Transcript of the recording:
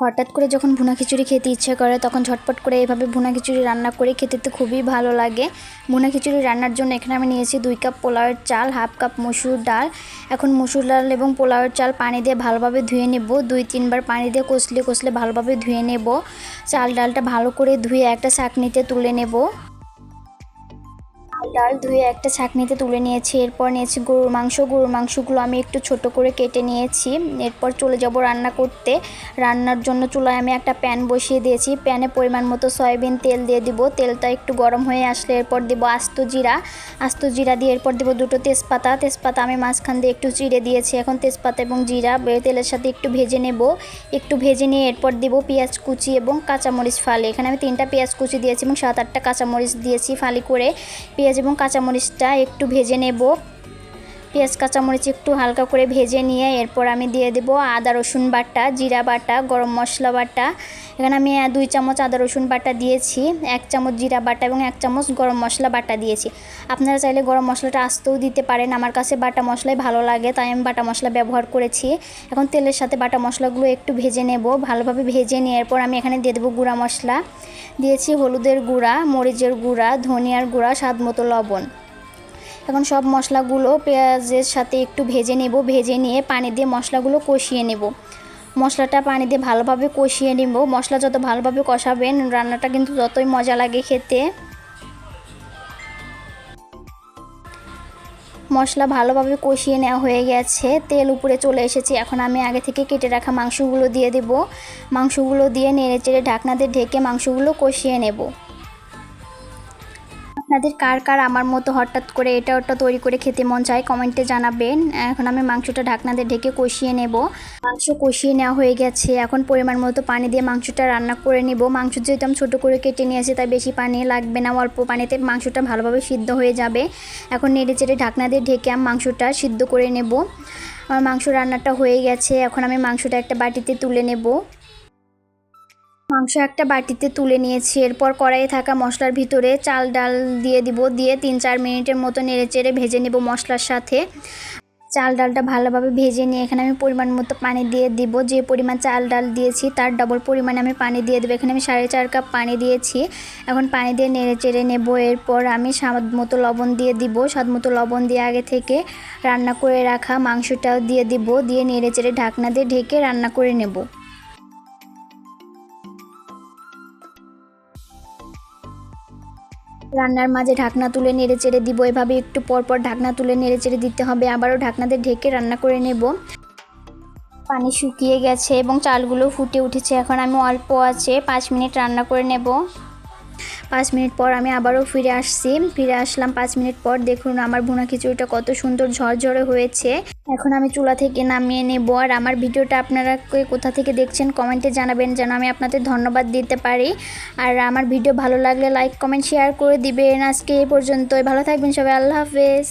হঠাৎ করে যখন ভুনা খিচুড়ি খেতে ইচ্ছে করে, তখন ঝটপট করে এভাবে ভুনা খিচুড়ি রান্না করে খেতে তো খুবই ভালো লাগে। ভুনা খিচুড়ি রান্নার জন্য এখানে আমি নিয়েছি দুই কাপ পোলাওয়ের চাল, হাফ কাপ মসুর ডাল। এখন মসুর ডাল এবং পোলাওয়ের চাল পানি দিয়ে ভালোভাবে ধুয়ে নেব। দুই, তিনবার পানি দিয়ে কষলে কষলে ভালোভাবে ধুয়ে নেব। চাল ডালটা ভালো করে ধুয়ে একটা শাকনিতে তুলে নেব। ডাল ধুয়ে একটা ছাঁকনিতে তুলে নিয়েছি। এরপর নিয়েছি গরুর মাংস। গরুর মাংসগুলো আমি একটু ছোট করে কেটে নিয়েছি। এরপর চলে যাব রান্না করতে। রান্নার জন্য চুলায় আমি একটা প্যান বসিয়ে দিয়েছি। প্যানে পরিমাণ মতো সয়াবিন তেল দিয়ে দিব। তেলটা একটু গরম হয়ে আসলে এরপর দেবো আস্ত জিরা। আস্ত জিরা দিয়ে এরপর দেবো দুটো তেজপাতা। তেজপাতা আমি মাঝখান দিয়ে একটু চিড়ে দিয়েছি। এখন তেজপাতা এবং জিরা তেলের সাথে একটু ভেজে নেব। একটু ভেজে নিয়ে এরপর দেবো পেঁয়াজ কুচি এবং কাঁচামরিচ ফালি। এখানে আমি তিনটা পেঁয়াজ কুচি দিয়েছি এবং সাত আটটা কাঁচামরিচ দিয়েছি ফালি করে। পেঁয়াজ এবং কাঁচামরিচটা একটু ভেজে নেব। পেঁয়াজ, কাঁচামরিচ একটু হালকা করে ভেজে নিয়ে এরপর আমি দিয়ে দেব আদা, রসুন বাটা, জিরা বাটা, গরম মশলা বাটা। এখানে আমি দুই চামচ আদা, রসুন বাটা দিয়েছি, এক চামচ জিরা বাটা এবং এক চামচ গরম মশলা বাটা দিয়েছি। আপনারা চাইলে গরম মশলাটা আস্তেও দিতে পারেন, আমার কাছে বাটা মশলাই ভালো লাগে, তাই আমি বাটা মশলা ব্যবহার করেছি। এখন তেলের সাথে বাটা মশলাগুলো একটু ভেজে নেব, ভালোভাবে ভেজে নিয়ে এরপর আমি এখানে দিয়ে দেবো গুঁড়া মশলা। দিয়েছি হলুদের গুঁড়া, মরিচের গুঁড়া, ধনিয়ার গুঁড়া, স্বাদ মতো লবণ। এখন সব মশলাগুলো পেঁয়াজের সাথে একটু ভেজে নেব, ভেজে নিয়ে পানি দিয়ে মশলাগুলো কষিয়ে নেব। মশলাটা পানি দিয়ে ভালোভাবে কষিয়ে নেব। মশলা যত ভালোভাবে কষাবেন, রান্নাটা কিন্তু যতই মজা লাগে খেতে। মশলা ভালোভাবে কষিয়ে নেওয়া হয়ে গেছে। তেল উপরে চলে এসেছে। এখন আমি আগে থেকে কেটে রাখা মাংসগুলো দিয়ে দেব। মাংসগুলো দিয়ে নেড়ে চেড়ে ঢাকনা দিয়ে ঢেকে মাংসগুলো কষিয়ে নেব। আপনাদের কার কার আমার মতো হঠাৎ করে এটা ওটা তৈরি করে খেতে মন চায় কমেন্টে জানাবেন। এখন আমি মাংসটা ঢাকনা দিয়ে ঢেকে কষিয়ে নেব। মাংস কষিয়ে নেওয়া হয়ে গেছে। এখন পরিমাণ মতো পানি দিয়ে মাংসটা রান্না করে নেব। মাংস যেহেতু আমি ছোটো করে কেটে নিয়েছি, তাই বেশি পানি লাগবে না। অল্প পানিতে মাংসটা ভালোভাবে সিদ্ধ হয়ে যাবে। এখন নেড়ে চেড়ে ঢাকনা দিয়ে ঢেকে আমি মাংসটা সিদ্ধ করে নেব। আমার মাংস রান্নাটা হয়ে গেছে। এখন আমি মাংসটা একটা বাটিতে তুলে নেব। মাংস একটা বাটিতে তুলে নিয়েছি। এরপর কড়াইয়ে থাকা মশলার ভিতরে চাল, ডাল দিয়ে দিব। দিয়ে তিন চার মিনিটের মতো নেড়ে চেড়ে ভেজে নেব মশলার সাথে। চাল, ডালটা ভালোভাবে ভেজে নিয়ে এখানে আমি পরিমাণ মতো পানি দিয়ে দিব। যে পরিমাণ চাল, ডাল দিয়েছি তার ডবল পরিমাণে আমি পানি দিয়ে দেবো। এখানে আমি সাড়ে চার কাপ পানি দিয়েছি। এখন পানি দিয়ে নেড়ে চেড়ে নেব। এরপর আমি স্বাদ মতো লবণ দিয়ে দিব। স্বাদ মতো লবণ দিয়ে আগে থেকে রান্না করে রাখা মাংসটাও দিয়ে দিব। দিয়ে নেড়ে চেড়ে ঢাকনা দিয়ে ঢেকে রান্না করে নেব। রান্নার মাঝে ঢাকনা তুলে নেড়ে চেড়ে দিব। এভাবে একটু পর পর ঢাকনা তুলে নেড়ে চেড়ে দিতে হবে। আবারও ঢাকনাতে ঢেকে রান্না করে নেব। পানি শুকিয়ে গেছে এবং চালগুলো ফুটে উঠেছে। এখন আমি অল্প আছে, পাঁচ মিনিট রান্না করে নেব। পাঁচ মিনিট পর আমি আবারও ফিরে আসছি। ফিরে আসলাম পাঁচ মিনিট পর। দেখুন, আমার ভুনা খিচুড়িটা কত সুন্দর ঝরঝরে হয়েছে। এখন আমি চুলা থেকে নামিয়ে নেব। আর আমার ভিডিওটা আপনারা কোথা থেকে দেখছেন কমেন্টে জানাবেন যেন আমি আপনাদের ধন্যবাদ দিতে পারি। আর আমার ভিডিও ভালো লাগলে লাইক, কমেন্ট, শেয়ার করে দিবেন। আজকে এ পর্যন্তই। ভালো থাকবেন সবাই। আল্লাহ হাফেজ।